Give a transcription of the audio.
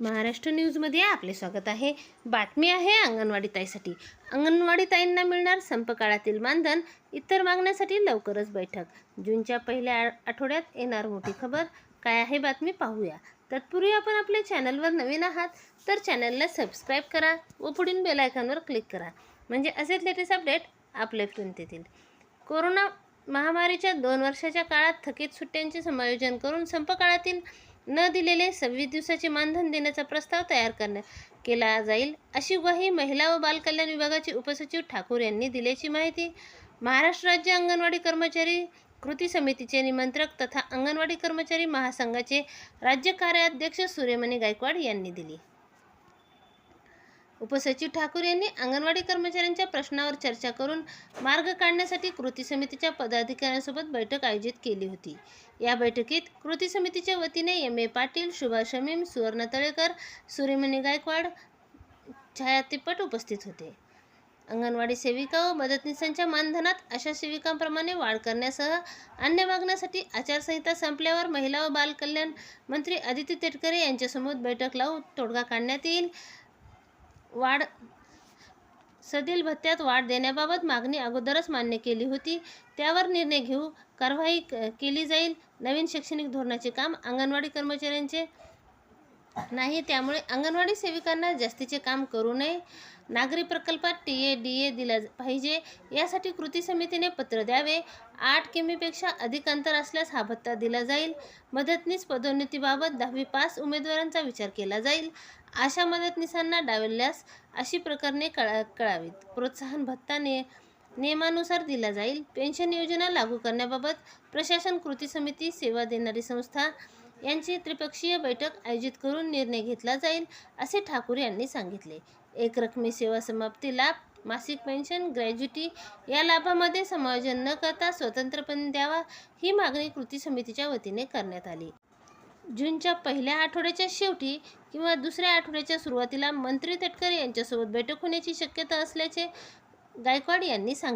महाराष्ट्र न्यूजमध्ये आपले स्वागत आहे. बातमी आहे अंगणवाडी ताईसाठी. अंगणवाडी ताईंना मिळणार संप काळातील मानधन इतर मागण्यासाठी लवकरच बैठक. जूनच्या पहिल्या आठवड्यात येणार मोठी खबर. काय आहे बातमी पाहूया. तत्पूर्वी आपण आपल्या चॅनलवर नवीन आहात तर चॅनलला सबस्क्राईब करा व पुढील बेलायकॉनवर क्लिक करा. म्हणजे असेच लेटेस्ट अपडेट आपल्यापर्यंत येतील. कोरोना महामारीच्या दोन वर्षाच्या काळात थकीत सुट्ट्यांचे समायोजन करून संप काळातील न दिलेले सव्वीस दिवसाचे मानधन देण्याचा प्रस्ताव तयार करण्यात केला जाईल अशी ग्वाही महिला व बालकल्याण विभागाचे उपसचिव ठाकूर यांनी दिल्याची माहिती महाराष्ट्र राज्य अंगणवाडी कर्मचारी कृती समितीचे निमंत्रक तथा अंगणवाडी कर्मचारी महासंघाचे राज्य कार्याध्यक्ष सूर्यमणी गायकवाड यांनी दिली. उपसचिव ठाकूर यांनी अंगणवाडी कर्मचाऱ्यांच्या प्रश्नावर चर्चा करून मार्ग काढण्यासाठी कृती समितीच्या पदाधिकाऱ्यांसोबत बैठक आयोजित केली होती. या बैठकीत कृती समितीच्या वतीने एम ए पाटील सुभाष शमीम सुवर्ण तळेकर सूर्यमणी गायकवाड छायातीपट उपस्थित होते. अंगणवाडी सेविका व मदतनीसांच्या मानधनात अशा सेविकांप्रमाणे वाढ करण्यासह अन्य मागण्यासाठी आचारसंहिता संपल्यावर महिला व बालकल्याण मंत्री आदित्य तेटकरे यांच्यासमोर बैठक लावून तोडगा काढण्यात येईल. वाढ सदील भत्त्यात वाढ देण्याबाबत मागणी अगोदरच मान्य केली होती. त्यावर निर्णय घेऊ कारवाई केली जाईल. नवीन शैक्षणिक धोरणाचे काम अंगणवाडी कर्मचाऱ्यांचे नाही त्यामुळे अंगणवाडी सेविकांना जास्तीचे काम करू नये. नागरी प्रकल्पात टी ए डी ए दिला ज- पाहिजे. यासाठी कृती समितीने पत्र द्यावे. आठ किमीपेक्षा अधिक अंतर असल्यास हा भत्ता दिला जाईल. मदतनीस पदोन्नतीबाबत दहावी पास उमेदवारांचा विचार केला जाईल. अशा मदतनीसांना डावलल्यास अशी प्रकरणे कळा कळावीत. प्रोत्साहन भत्ता ने नियमानुसार दिला जाईल. पेन्शन योजना लागू करण्याबाबत प्रशासन कृती समिती सेवा देणारी संस्था यांची त्रिपक्षीय बैठक आयोजित करून निर्णय घेतला जाईल असे ठाकूर यांनी सांगितले. एक रकमी सेवा समाप्ती लाभ मासिक पेन्शन ग्रॅज्युटी या लाभामध्ये समायोजन न करता स्वतंत्रपणे द्यावा ही मागणी कृती समितीच्या वतीने करण्यात आली. जूनच्या पहिल्या आठवड्याच्या शेवटी किंवा दुसऱ्या आठवड्याच्या सुरुवातीला मंत्री तटकरे यांच्यासोबत बैठक होण्याची शक्यता असल्याचे गायकवाड यांनी सांगितले.